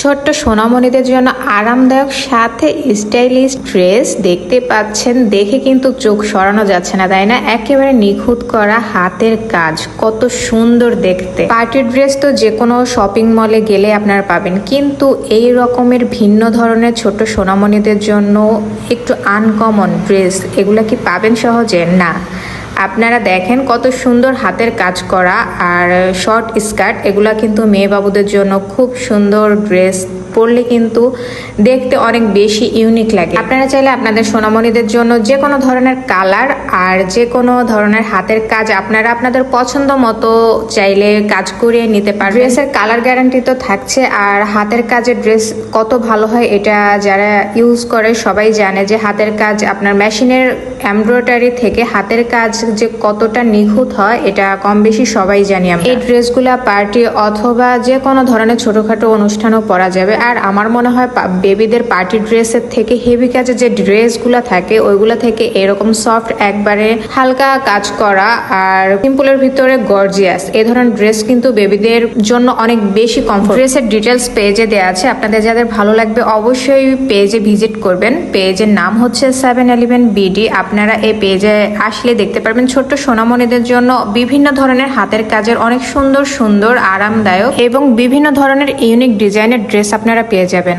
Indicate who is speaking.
Speaker 1: ছোট্ট সোনামণিদের জন্য আরামদায়ক সাথে স্টাইলিশ ড্রেস দেখতে পাচ্ছেন। দেখে কিন্তু চোখ সরানো যাচ্ছে না, তাই না? একেবারে নিখুঁত করা হাতের কাজ। কত সুন্দর দেখতে। পার্টি ড্রেস তো যে কোনো শপিং মলে গেলে আপনারা পাবেন। কিন্তু এই রকমের ভিন্ন ধরনের ছোট সোনামণিদের জন্য একটু আনকমন ড্রেস, এগুলা কি পাবেন সহজে? না। আপনারা দেখেন কত সুন্দর হাতের কাজ করা আর শর্ট স্কার্ট এগুলা কিন্তু মেয়ে বাবুদের জন্য খুব সুন্দর ড্রেস পরলে কিন্তু দেখতে অনেক বেশি ইউনিক লাগে। আপনারা চাইলে আপনাদের সোনামণিদের জন্য যে কোনো ধরনের কালার আর যে কোনো ধরনের হাতের কাজ আপনারা আপনাদের পছন্দ মতো চাইলে কাজ করিয়ে নিতে পারবেন। ড্রেসের কালার গ্যারান্টি তো থাকছে আর হাতের কাজের ড্রেস কত ভালো হয় এটা যারা ইউজ করে সবাই জানে যে হাতের কাজ আপনার মেশিনের এমব্রয়ডারি থেকে হাতের কাজ যে কতটা নিখুঁত হয় এটা কম বেশি সবাই জানি আমরা। এই ড্রেসগুলা পার্টি অথবা যে কোনো ধরনের ছোটখাটো অনুষ্ঠানও পরা যাবে। আর আমার মনে হয় বেবিদের পার্টি ড্রেসের থেকে হেভি কাজের যে ড্রেসগুলো থাকে, ওইগুলো থেকে এরকম সফট একবারে হালকা কাজ করা আর সিম্পলের ভিতরে গর্জিয়াস এই ধরনের ড্রেস কিন্তু বেবিদের জন্য অনেক বেশি কমফোর্ট ড্রেসের ডিটেলস পেজে দেওয়া আছে। আপনাদের যাদের ভালো লাগবে অবশ্যই পেজে ভিজিট করবেন। পেজের নাম হচ্ছে সেভেন এলিভেন বিডি আপনারা এই পেজে আসলে দেখতে পারবেন ছোট্ট সোনামণিদের জন্য বিভিন্ন ধরনের হাতের কাজের অনেক সুন্দর সুন্দর, আরামদায়ক এবং বিভিন্ন ধরনের ইউনিক ডিজাইনের ড্রেস আপনারা পেয়ে যাবেন।